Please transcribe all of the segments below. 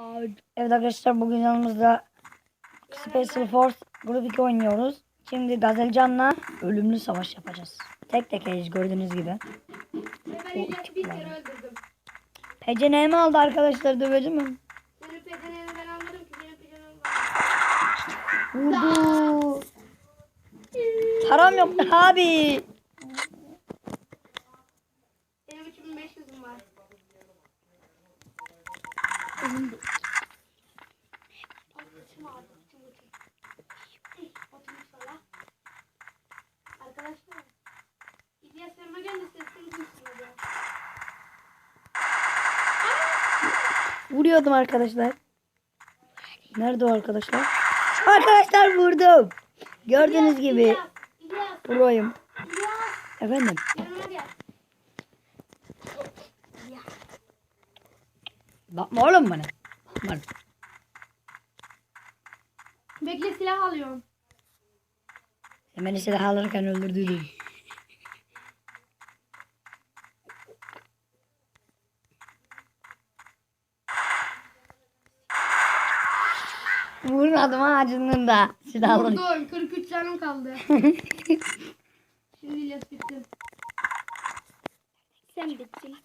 Evet arkadaşlar bugün yanımızda Special Force Grup 2 oynuyoruz. Şimdi Gazelcan'la ölümlü savaş yapacağız. Tek tekeyiz gördüğünüz gibi. Ben bir kere öldürdüm. Peceneğimi aldı arkadaşlar ben almadım ki benim var. Vurdu. Param yok abi. Benim 3500'üm var. Valla. Arkadaşlar. İlyas yanıma geldi sesini duysun hadi. Vuruyordum arkadaşlar. Nerede o arkadaşlar? Arkadaşlar vurdum. Gördüğünüz gibi proyum. Efendim. Yanıma gel. Bakma oğlum bana. Bak. Bekle silah alıyorum. Sen beni silah alırken öldürdün. Vurmadım ha acındığında. Silah alırken. Vurdum. 43 canım kaldı. Şimdi İlyas bitti. Sen bittin.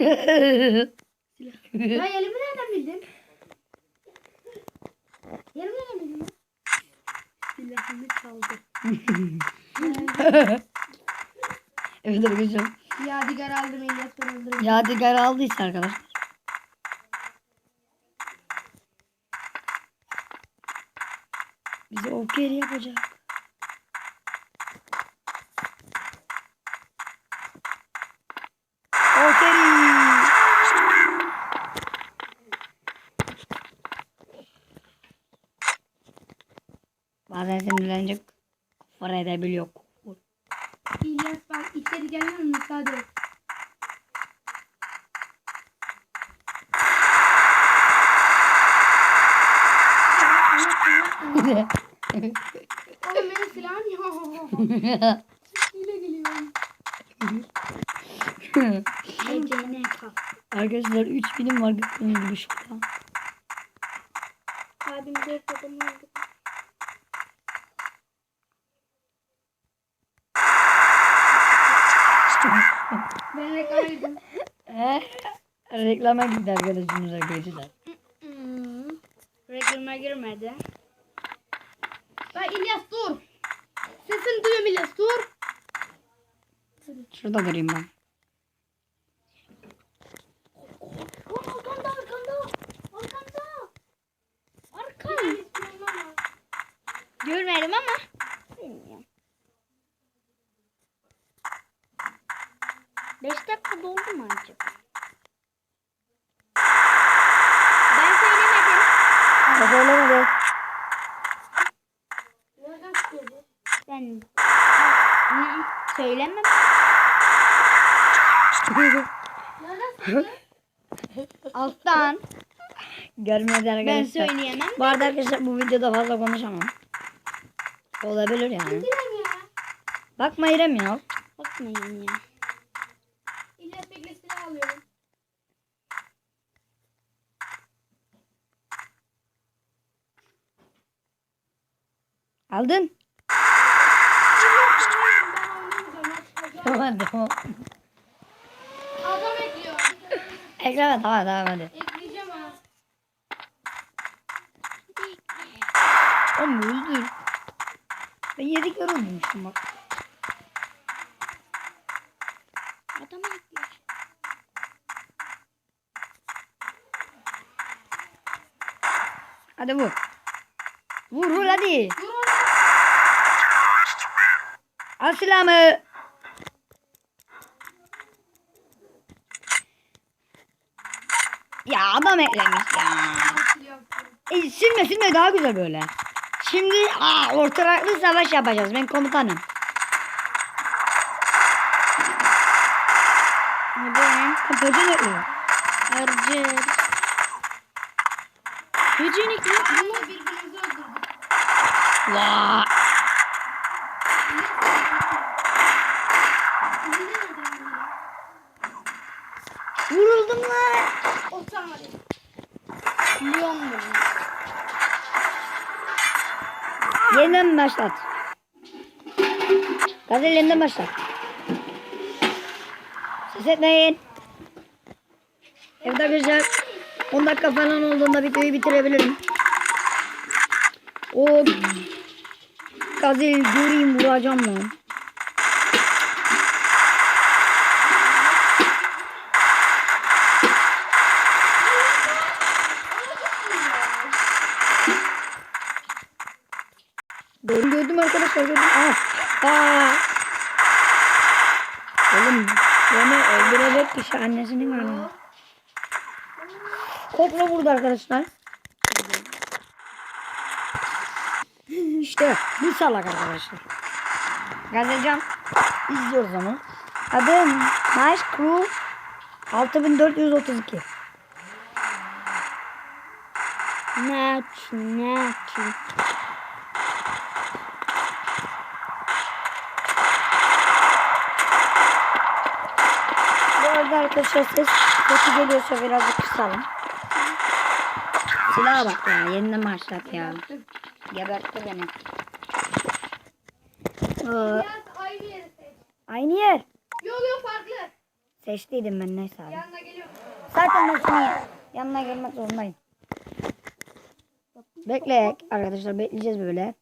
Ya yerimi nereden bildin? Yerimi nereden bildin? Silahımı çaldı. evet arkadaşlar. Yadigar aldım İlyas ben öldürdüm. Yadigar aldıysa arkadaşlar. Bize okey yapacak. Okey. Bazen sinirlenecek. Kufur edebiliyor. Kufur. İlyas bak içeri gelmem müsaade et. Oğlum benim silahım yok. Hile geliyor. Ece'ne kal. Arkadaşlar 3000'im var gördüğünüz gibi şurada. Abim dört adamı öldü. Ben reklama girdim. Eh, reklama gitti arkadaşımız arkadaşlar. Hmm. Reklama girmedi. Bak İlyas dur. Sesini duyuyorum İlyas dur. Şurada durayım ben. Arkanda arkanda. Arkanda. Arkanda. Görmedim ama. Beş dakika doldu mu acaba? Ben söylemedim. Söylemedi. Nereden çıkıyordu? Ben söylemem. Alttan. Görmedi Ben arkadaşlar. söyleyemem. Bu arada arkadaşlar bu videoda fazla konuşamam. Olabilir yani. Bakma İrem ya. Bakmayın ya. İlyas bekle silah alıyorum. Aldın. Tamam tamam. Adam ekliyor. Ekleme tamam tamam hadi. Ekleyeceğim ha. Oğlum öldür. Ben yedi kere öldürmüştüm bak. Adam ekliyor. Hadi vur. Vur vur hadi. Oğlum. Al silahımı. Ya adam eklemiş ya. E, silme silme daha güzel böyle. Şimdi aa, ortalıklı savaş yapacağız. Ben komutanım. Ne? Harcır. Böceğini kim? Bunlar birbirimizi öldürdük. Vaa. oldum lan. Oturamadım. Milyon mu? Yeniden başlat. Gazel yeniden başlat. Ses etmeyin. Evet arkadaşlar 10 dakika falan olduğunda videoyu bitirebilirim. O Gazel göreyim vuracağım lan. Gördüm. Aa. Aa. Oğlum beni öldürecek kişi annesinin anı. Kopla vurdu arkadaşlar. İşte bu salak arkadaşlar. Gazelcan izliyoruz onu. Adı Nice Crew 6432. Ne için ne için? Bu arada arkadaşlar ses kötü geliyorsa birazcık kısalım. Silaha bak ya yeniden başlat ya. Gebertti beni. Ee, aynı yeri seç. aynı yer. Yok yok farklı. Seçtiydim ben neyse abi. Yanına geliyorum. Zaten ben seni yanına gelmek zorundayım. Bekle arkadaşlar bekleyeceğiz böyle.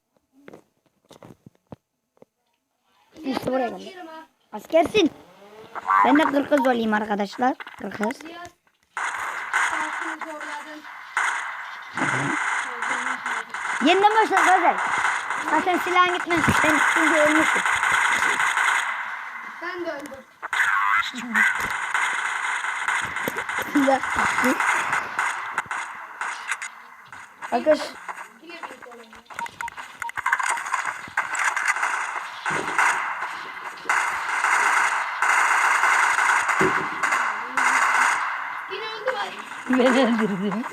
İşte buraya geldik. Askersin. Ben de kırkız olayım arkadaşlar. Kırkız. Yeniden başla Gazel. Zaten silahın gitmez. Sen çünkü ölmüşsün. Sen de öldün. Silah. Arkadaş Yine bir kolum. Yine öldü bak. Ben öldürdüm.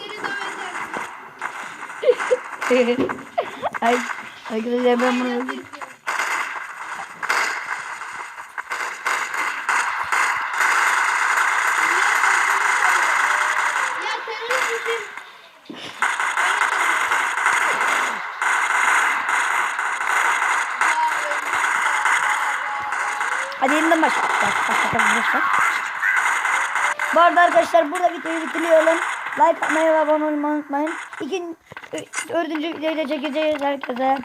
Ay, arkadaşlar ben bunu öldürdüm. Hadi yeniden başla. Bak, bak, bak, başla. Bu arada arkadaşlar burada videoyu bitiriyorum. Like atmayı ve abone olmayı unutmayın. İkinci, dördüncü videoyu da çekeceğiz herkese.